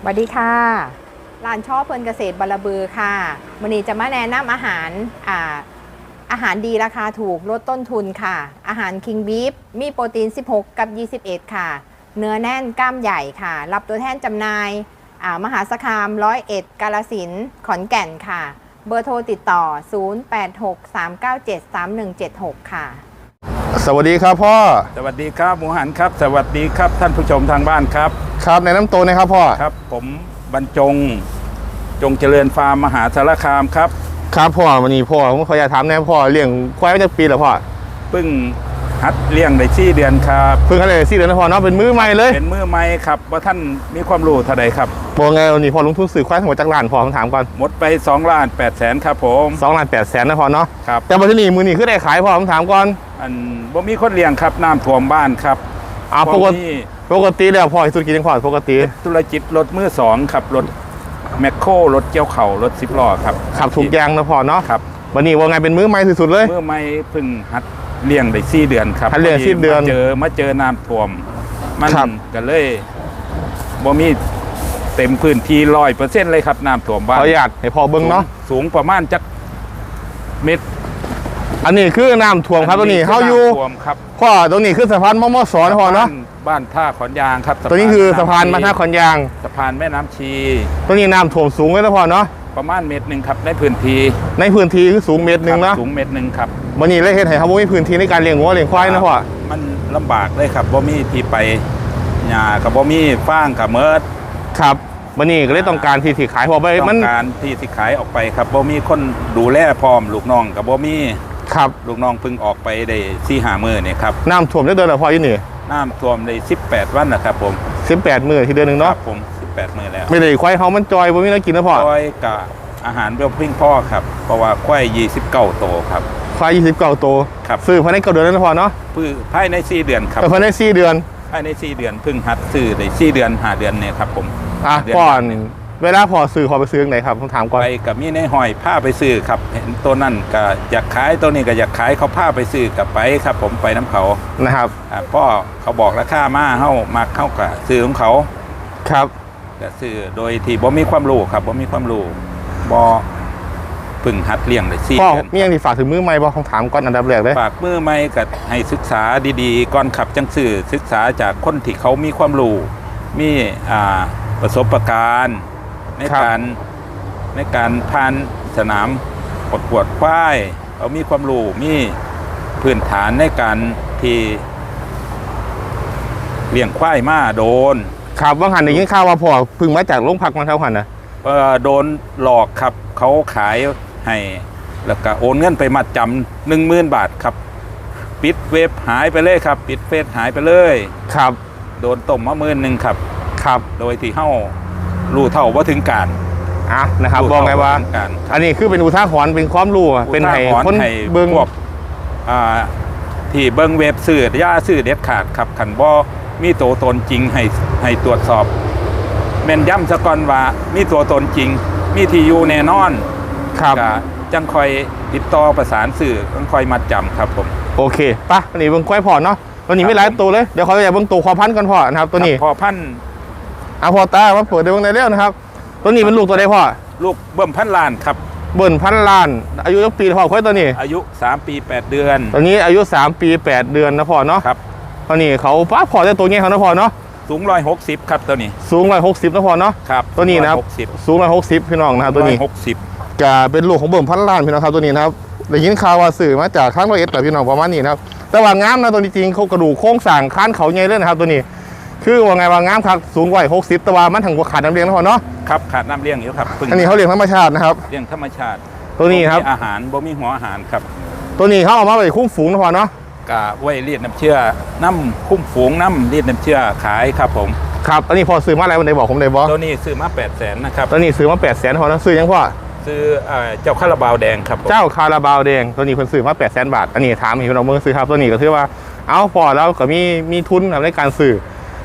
สวัสดีค่ะร้านช่อเพลินเกษตรบารบือค่ะวันนี้จะมาแนะนำอาหารอ่าอาหารดีราคาถูกลดต้นทุนค่ะ อาหารคิงบีฟมีโปรตีน 16 กับ 21 ค่ะ เนื้อแน่นกล้ามใหญ่ค่ะ รับตัวแทนจำหน่ายอ่ามหาสารคามร้อยเอ็ดกาลสินธุ์ขอนแก่นค่ะ เบอร์โทรติดต่อ 0863973176 ค่ะ สวัสดีครับพ่อ สวัสดีครับหมูหันครับ สวัสดีครับท่านผู้ชมทางบ้านครับ ครับในน้ำโตวหนะครับพ่อครับ ผมบรรจงจงเจริญฟาร์มมหาสารคามครับครับพ่อวันนี้พ่อผมขออยากถามแน่พ่อเลี้ยงควายมาจากปีแล้วพ่อเพิ่งหัดเลี้ยงได้สี่เดือนครับเพิ่งเขาเลยสี่เดือนนะพ่อเนาะเป็นมือใหม่เลยเป็นมือใหม่ครับว่าท่านมีความรู้เท่าใดครับบอกไงวันนี้พ่อลงทุนซื้อควายทั้งหมดจากล้านพ่อผมถามก่อนหมดไป2ล้าน8แสนครับผมสองล้านแปดแสนนะพ่อเนาะครับแต่วันที่นี่มือนี่คือได้ขายพ่อผมถามก่อนอันบ่มีคนเลี้ยงครับน้ำท่วมบ้านครับ อ่าปกตินี้ปกติแล้วพ่อสุดกี่จังพ่อปกติธุรกิจรถมือสองครับรถแมคโครรถเกี่ยวเข่ารถสิบล้อครับขับถูกอยางนะพ่อเนาะครับวันนี้ว่าไงเป็นมือใหม่สุดๆเลยเมื่อไม่เพิ่งหัดเลี้ยงได้สี่เดือนครับหัดเลี้ยงพสี่เดือนมาเจอมาเจอน้ำท่วม มันครับก็เลยบ่มีเต็มพื้นที่ร้อยเปอร์เซ็นต์เลยครับน้ำท่วมขบ้าอนอนุญาตให้พ่อเบิ้งเนาะสูงประมาณจักเม็ด อันนี้คือน้ำท่วมครับตัวนี้คืเฮาอยู่น้ำท่วมครับพ่อตรงนี้คือสะพานมอมอสอนพ่อเนาะบ้บ้านท่าขอนยางครับตัวนี้คือสะพานมาท่าขอนยาง สะพานแม่น้ำชีตัวนี้น้ำท่วมสูงเลยนะพ่อเนาะประมาณเม็ดหนึ่งครับในพื้นที่ในพื้นที่คือสูงเมตรหนึ่งครัเนาะบสูงเม็ดหนึ่งครับวันนี้เลยเห็นให้เขาบ่มีพื้นที่ในการเลี้ยงวัวเลี้ยงควายนะพ่อมันลำบากเลยครับบ่มีที่ไปหญ้ากับบ่มีฟางกับเมิดครับวันนี้ก็เลยต้องการที่ที่ขายพอไปต้มันองการที่สิขายออกไปครับบ่มีคนดูแลพร้อมลูกน้องกับบ่มี ครับลูกน้องเพิ่งออกไปได้สี่ห้ามื้อเนี่ยครับน้ำท่วมได้เดือนละพออยู่นี่น้ำท่วมได้18 วันนะครับผมสิบแปดมื้อที่เดือนหนึ่งคเนาะรับผม 18 มื้อแล้วไม่ได้ควายเขามันจอยบ่มีอะไรกินนะพ่อก้อยกับอาหารเปรี้ยวพิ้งพ่อครับ เพราะว่าควาย29โตวครับควายยี่สิบเก้าตัวครับ ซื้อภายในเก้าเดือนแล้วนะพ่อเนาะพือภายใน4เดือนครับแต่ภายในสี่เดือนภายใน4เดือนเพิ่งหัดซื้อได้4เดือนห้าเดือนเนี่ยครับผมอะเดือนก่อน เวลาพอซื้อพอไปซื้อไหนครับผมถามก่อน ไปกับมีในหอยผ้าไปซื้อครับเห็นตัวนั่นก็อยากขายตัวนี้ก็อยากขายเขาผ้าไปซื้อกับไปครับ ผมไปน้ำเขานะครับอ่าพ่อเขาบอกราคามาเฮามาเข้ากับซื้อของเขาครับก็ซื้อโดยที่บ่มีความรู้ครับบ่มีความรู้บ่เพึ่งหัดเลี้ยงได้สี่พ่อเดือนมีอย่างที่ฝากถึงมือใหม่บ่ผมถามก่อนอันดับแรกเลยฝากมือไม่ก็ให้ศึกษาดีๆ ก่อนขับจังสื่อศึกษาจากคนที่เขามีความรู้มีอ่าประสบการณ์ ในการในการผ่านสนามประกวดควายเขามีความรู้มีพื้นฐานในการที่เลี้ยงควายมาโดนครับว่าหันได้ยินข่าวว่าพ่อเพึ่งมาจากโรงพักมาเท่าหันนะเอ่อโดนหลอกครับ เขาขายให้ แล้วก็โอนเงินไปมัดจำหนึ่งหมื่นบาทครับ ปิดเว็บหายไปเลยครับ ปิดเฟซหายไปเลย ครับ โดนต้มมาหมื่นหนึ่งครับ ครับ โดยที่เฮ้า รู้เท่าว่าถึงการ อะนะครับรู้บอกเท่ไงว่าถึงการอันนี้คือเป็นอุทาหรณ์เป็นความรู้อะเป็นให้อุทาหรณ์คนให้เบิ่งพวกอ่าที่เบิ้งเว็บสื่อย่าสื่อเด็ดขาดครับขันบ่มีตัวตนจริงให้ให้ตรวจสอบ แม่นย้ำสะก่อนว่ามีตัวตนจริง มีที่อยู่แน่นอนครับก็จังคอยติดต่อประสานสื่อจังคอยมัดจำครับผม โอเคปะวันนี้เบิ่งควายพอเนาะตัวนี้ไม่หลายตัวเลย เดี๋ยวขออยากเบิ่งตัวควายพันธุ์ก่อนพ่อนะครับตัวนี้ครับพอพัน ธุ์อะพอตาว่าเปิดได้เบิ่งได้แล้วนะครับ ตัวนี้เป็นลูกตัวใดพ่อ ลูกเบิ่มพันล้านครับ เบิ่นพันล้าน อายุยักปีพ่อควายตัวนี้ อายุ 3 ปี 8 เดือน ตัวนี้อายุ 3 ปี 8 เดือนนะพ่อเนาะครับตัวนี้เขาป้าพอได้ตัวนี้เขานะพ่อเนาะ สูง160ครับตัวนี้ สูง160นะพ่อเนาะ ครับ ตัวนี้นะครับ160สูง160พี่น้องนะครับตัวนี้160จะเป็นลูกของเบิ่มพันล้านพี่น้องครับตัวนี้นะครับได้ยินข่าวว่าสื่อมาจากข้างร้อยเอ็ดแต่พี่น้องประมาณนี้นะครับ แต่ว่างามนะตัวนี้จริงเขากระดูกโค้งสร้างค้านเขาใหญ่เลยนะครับตัวนี้ คือว่าไงว่างามครับสูงกว่าหกสิบแต่ว่ามันถังกว่าขาดน้ำเลี้ยงนะพ่อเนาะครับขาดน้ำเลี้ยงอยู่ครับพิ่งอันนี้เขาเลี้ยงธรรมชาตินะครับเลี้ยงธรรมชาติตัวนี้ครับมีอาหารบ่มีหัวอาหารครับ ตัวนี้เขาเอามาไว้คุ้มฝูงนะพ่อเนาะกะไว้เลียดน้ำเชื่อน้ำคุ้มฝูงน้ำเลียดน้ำเชื่อขายครับผมครับอันนี้พอซื้อมาอะไรวันไหนบอกผมได้บอตัวนี้ซื้อมา8 0 0 0 0นะครับตัวนี้ซื้อมาแปดแสนพอเนาะซื้อยังพ่อซื้อเอ่อเจ้าคาราบาวแดงครับผมเจ้าคาราบาวแดงตัวนี้เพิ่นซื้อมาแปดแสนบาทอันนี้ถามเห็นพี่น้องเมืองซื้อครับตัวนี้ก็ถือว่าเอาพอแล้วก็มีมีทุนครับในการซื้อ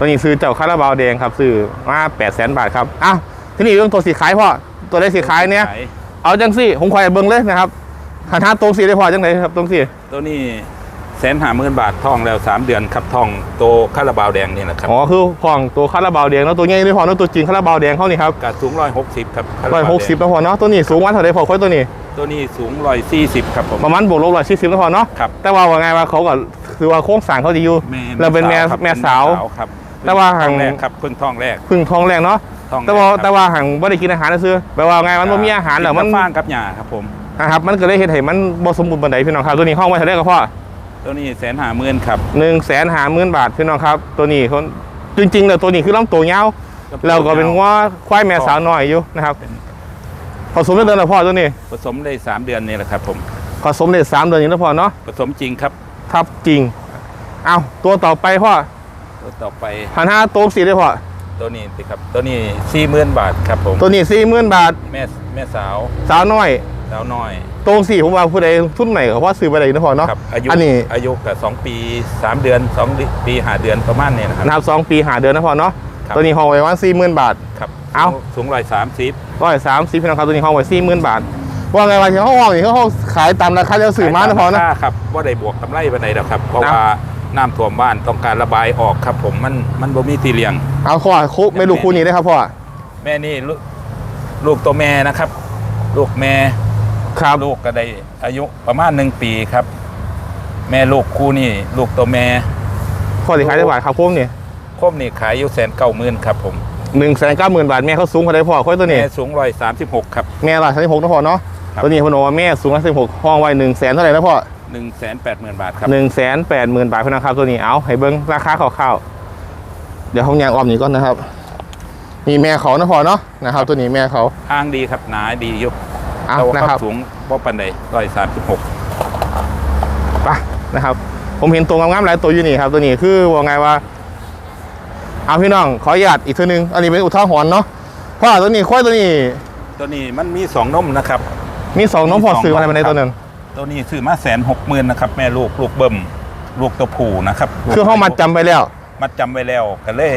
ตัวนี้ซื้อเจ้าคาราบาวแดงครับซื้อมาแปดแสนบาทครับอ้าวทีนี้เรื่องตัวสีขายพ่อตัวได้สีขายเนี่ยขเอาจังสิผมคอยเบิ่งเลยนะครับหันหาตรงสีได้พอจังไหนครับตรงสีตัวนี้แสนห้าหมื่นบาททองแล้วสามเดือนครับทองโตคาราบาวแดงนี่แหละครับอ๋อคือของตัวคาราบาวแดงแล้วตัวใหญ่ด้วยพอเนาะตัวจริงคาราบาวแดงเขานี่ครับกาสูงร้อยหกสิบครับคาาร้อยบาวหกสิบแดงนะพอเนาะตัวนี้สูงวันเท่าไรพอค่อยตัวนี้ ตัวนี้สูงร้อยสี่สิบครับผมประมาณบวกลบร้อยสี่สิบนะพอเนาะครับแต่ว่าว่าไงว่าเขาก็คือว่าโค้งสร้างเขาดีอยู่แม่เราเป็นแม่ครับแม่สาวครับ แต่ว่าทห่างองแรกครับเพิ่งทองแรกพึ่งท้องแรงเนาะทองรกแต่ว่าครับแต่ว่าห่างไม่ได้กินอาหารนะซื้อแปลว่าไงมันบ่มีอาหารแล้วมันกิกับฟางกับหญ้าครับผมนะครับมันก็เลยเห็นให้มันบ่สมบูรณ์ปานใดพี่น้องครับตัวนี้ห้องไว้เท่าไรก็พอตัวนี้แสนห้าหมื่นครับหนึ่งแสนหาหมื่นบาทพี่น้องครับ ตัวนี้เขาจริงๆแล้วตัวนี้คือลำตัวยาวเราก็เป็นว่าควายแม่สาวน้อยอยู่นะครับเป็นผสมได้เดือนละพ่อตัวนี้ผสมได้สามเดือนนี่แหละครับผมผสมได้สามเดือนอย่างนี้แล้วพ่อเนาะผสมจริงครับทับจริง เอาตัวต่อไปพ่อ ตัวต่อไปพันห้าตัวสีได้พ่อตัวนี้สิครับ ตัวนี้สี่หมื่นบาทครับผมตัวนี้สี่หมื่นบาทแม่แม่สาว สาวน้อย สาวน้อยตัวสี่ผมว่าผู้ใดทุนไหนเขาว่าซื้อไปไหนนะพ่อเนาะครับอายุอันนี้อายุกับสองปีสามเดือนสองปีห้าเดือนประมาณนี้นะครับนับสองปีหาเดือนนะพ่อเนาะครับตัวนี้ห้องไว้วันสี่หมื่นบาทครับเอาสูงร้อยสามสิบร้อยสามสิบพี่น้องครับตัวนี้ห้องไว้สี่หมื่นบาทว่าไงว่าที่ห้องนี่เขาขายตามราคาที่เราซื้อมานะพ่อนะครับว่าได้บวกกำไรไปไหนหรอกครับเพราะนะว่า น้ำท่วมบ้านต้องการระบายออกครับ ผมมันมันบ่มีตีเลียง เอาข้อคุไม่รู้คู่นี้ได้ครับพ่อแม่นี่ลูกลูกตัวแม่นะครับ ลูกแม่ครับลูกก็ได้อายุประมาณหนึ่งปีครับ แม่ลูกคู่นี่ลูกตัวแม่ข้อที่ขายได้บาทครับพวกนี่คมนี่ขายอยู่แสนเก้าหมื่นครับผมหนึ่งแสนเก้าหมื่นบาทแม่เขาสูงกว่าได้พ่อค่อยตัวนี้แม่สูงร้อยสามสิบหกครับแม่ร้อยสามสิบหกนะพ่อเนาะครับตัวนี้พนบอกว่าแม่สูงร้อยสิบหกห้องไว้หนึ่งแสนเท่าไหร่นะพ่อ หนึ่งแสนแปดหมื่นบาทครับ หนึ่งแสนแปดหมื่นบาทพี่น้องครับตัวนี้เอาให้เบิ้งราคาคร่าวๆเดี๋ยวห้องยางออมนี่ก่อนนะครับมีแม่เขานะพ่อเนาะนะครับ ตัวนี้แม่เขาอ้างดีครับหนาดีอยู่เอาแต่ว่านะควาครับมสูงบ่ปันใดร้อยสามสิบหกไปนะครับ ผมเห็นตัวงามๆหลายตัวอยู่นี่ครับ ตัวนี้คือว่าไงว่า เอาพี่น้องขออนุญาตอีกตัวหนึงอันนี้เป็นอุทาหรณ์เนาะพ่อตัวนี้ควายตัวนี้ ตัวนี้มันมีสองนมนะครับ มีสองน้องพอมีสองซื้อมาอะไรมาในครับตัวหนึง ตัวนี้ซื้อมาแสนหกหมื่นนะครับแม่ลูกลูกเบิ่มลูกตัวผู้นะครับคือห้องมัดจำไปแล้ว มัดจำไว้แล้วก็เลย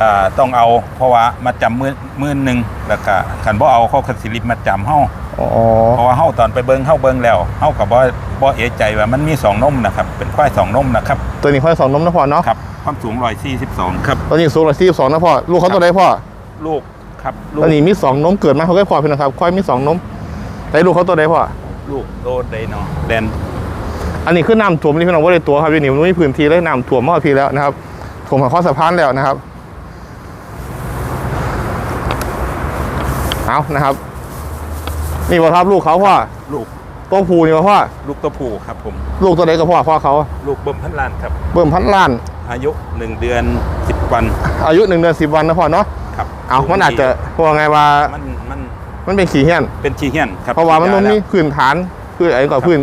อ่าต้องเอาเพราะว่ามัดจำมื่นมื่นหนึ่งแล้วก็ขันบ่เอาเขาคันสิริบมัดจำเฮาอ๋อ เพราะว่าเฮาตอนไปเบิ่งเฮาเบิ่งแล้วเฮากับบ่บ่เอะใจว่ามันมีสองนมนะครับเป็นควายสองนมนะครับตัวนี้ควายสองนมนะพ่อเนาะครับความสูง142ครับ ตัวนี้สูงร้อยสี่สิบสองนะพ่อลูกเขาตัวใดพ่อลูกครับลูตัวกนี้มีสองนมเกิดมาเขาก็พอพี่นะครับควายมีสองนมแต่ลูกเขาตัวใดพ่อ ลูกโดนไดโนแดนอันนี้คือน้ำท่วมนี่พี่น้องว่าได้ตัวครับอยู่นี่มันไม่มีพื้นที่เลยน้ำท่วมมากพี่แล้วนะครับท่วมมาข้อสะพานแล้วนะครับเอานะครับนี่บ่ครับลูกเขาพ่อลูกตัวผูนี่บ่พ่อลูกตัวผู้ครับผม ลูกตัวใดกับพ่อพ่อเขาลูกเบิ่มพันล้านครับ เบิ่มพันล้าน อายุ1เดือน10วัน อายุหนึ่งเดือนสิบวันนะพ่อเนาะครับเอามันอาจจะพวกไงว่ามัน มันมันเป็นขี้เหี้ยนเป็นชีเฮียนครับเพราะว่ามันฉีมัดนยมีพื้นฐานคือไอ้ก่อนพื้น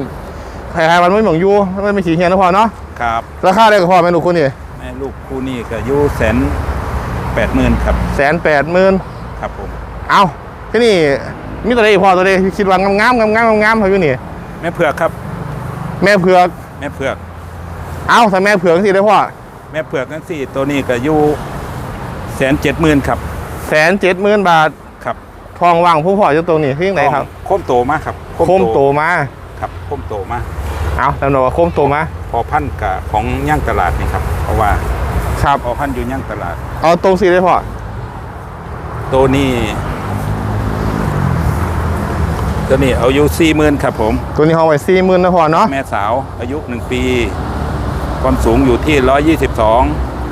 ใครๆมันไม่เหมือนอยูมันเป็นขี้เหี้ยนนะพ่อเนาะครับราคาได้กับพ่อแม่ลูกคนนี่แม่ลูกคู่นี้ก็อยู่แสนแปดหมื่นครับแสนแปดหมื่นครับผมเอาที่นี่มีตัวใดอีกพ่อตัวใดที่คิดว่างามงามงามงามงามๆเขาอยู่นี่แม่เผือกครับ แม่เผือกแม่เผือก เอาถ้าแม่เผือกสิได้พ่อแม่เผือกนั่นสี่ตัวนี้ก็อยู่แสนเจ็ดหมื่นครับแสนเจ็ดหมื่นบาทครับ ทองว่างผู้พ่ออยู่ตรงนี้ที่ไหนครับโคมโตมากครับโคมโตมาครับโคมโตมากเอาแต่บอกว่าโคมโตมาพอพันธุ์กับของย่างตลาดนี่ครับ เพราะว่าครับพอพันธุ์อยู่ย่างตลาดเอาตรงสิได้พ่อตัวนี้ตัวนี้เอาอยู่สี่หมื่นครับผม ตัวนี้ห้องไว้สี่หมื่นนะพ่อเนาะแม่สาวอายุหนึ่งปีความสูงอยู่ที่ร้อยยี่สิบสอง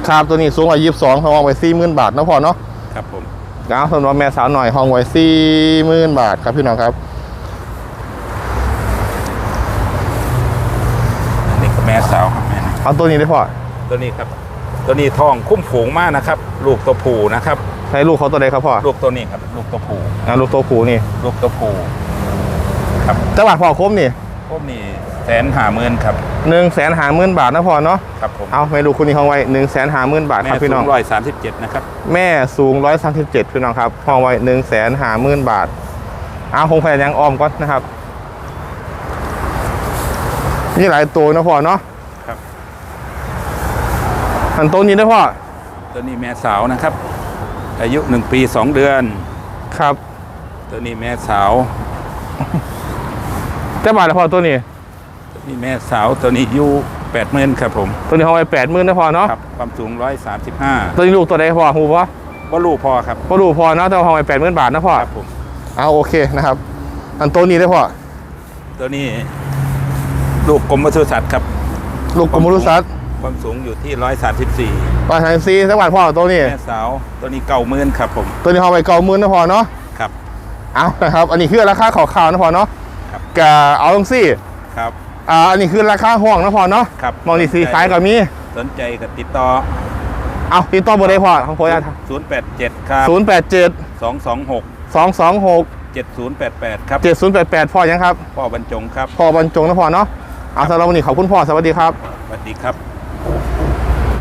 ครับตัวนี้สูงกว่ายี่สิบสองห้องไว้สี่หมื่นบาทนะพ่อเนาะครับผม เอาสำหรับแม่สาวหน่อยห้องไว้สี่หมื่นบาทครับพี่น้องครับนนี้ก็แม่สาวครับแม่นี่เอาตัวนี้ได้พอตัวนี้ครับ ตัวนี้ทองคุ้มฝูงมากนะครับ ลูกตัวผูนะครับ ใช้ลูกเขาตัวใดครับพ่อลูกตัวนี้ครับ ลูกตัวผูอ่าลูกตัวผูนี่ ลูกตัวผูครับจังหวัดพ่อคมนี่ พวกนี้ แสนหาหมื่นครับหนึ่งแสนหาหมื่นบาทนะพ่อเนาะครับผมเอาไม่รู้คุณนี่ห้องไว้หนึ่งแสนหาหมื่นบาทแม่ครับพี่สูน้องงร้อยสามสิบเจ็ดนะครับแม่สูงร้อยสามสิบเจ็ดพี่น้องครับห้องไว้หนึ่งแสนหาหมื่นบาทเอาคงแพงยังออมก่อนนะครับนี่หลายตัวนะพ่อเนาะครับอันตัวนี้ได้พ่อตัวนี้แม่สาวนะครับ อายุหนึ่งปีสองเดือนครับ ตัวนี้แม่สาวเจ้าบาทละพ่อตัวนี้ตัว นี้แม่สาวตัวนี้อยู่แปดหมื่นครับผม ตัวนี้ห้องไว้แปดหมื่นนะพอเนาะครับความสูงร้อยสามสิบห้าตัวนี้ลูกตัวใดพอหูปะว่าลูกพอครับพอดูพอเนาะแต่ว่าห้องไว้แปดหมื่นบาทนะพ่อครับผมเอาโอเคนะครับ อันตัวนี้ได้พอตัวนี้ ลูกกรมปศุสัตว์ครับ ลูกกรมรุสัตว์ความสูงอยู่ที่ร้อยสามสิบสี่ปลาไทยซีสักบาทพ่อตัวนี้ แม่สาวตัวนี้เก่าหมื่นครับผมตัวนี้ห้องไว้เก้าหมื่นนะพอเนาะครับเอานะครับ อันนี้คือราคาข่าวๆนะพอเนาะครับกะเอาตรงซี่ครับ อ่าอันนี้คือราคาห้องนะพอเนาะครับมองนี่สีขายกับมีสนใจกับติดต่อเอาติดต่อเบอร์ได้พอของโพยาศูนย์แปดเจ็ดครับศูนย์แปดเจ็ดสองสองหกสองสองหกเจ็ดศูนย์แปดแปดครับเจ็ดศูนย์แปดแปดพ่อยังครับ พ่อบรรจงครับ พ่อบรรจงนะพ่อเนาะเอาสำหรับวันนี้ขอบคุณพ่อ สวัสดีครับ สวัสดีครับ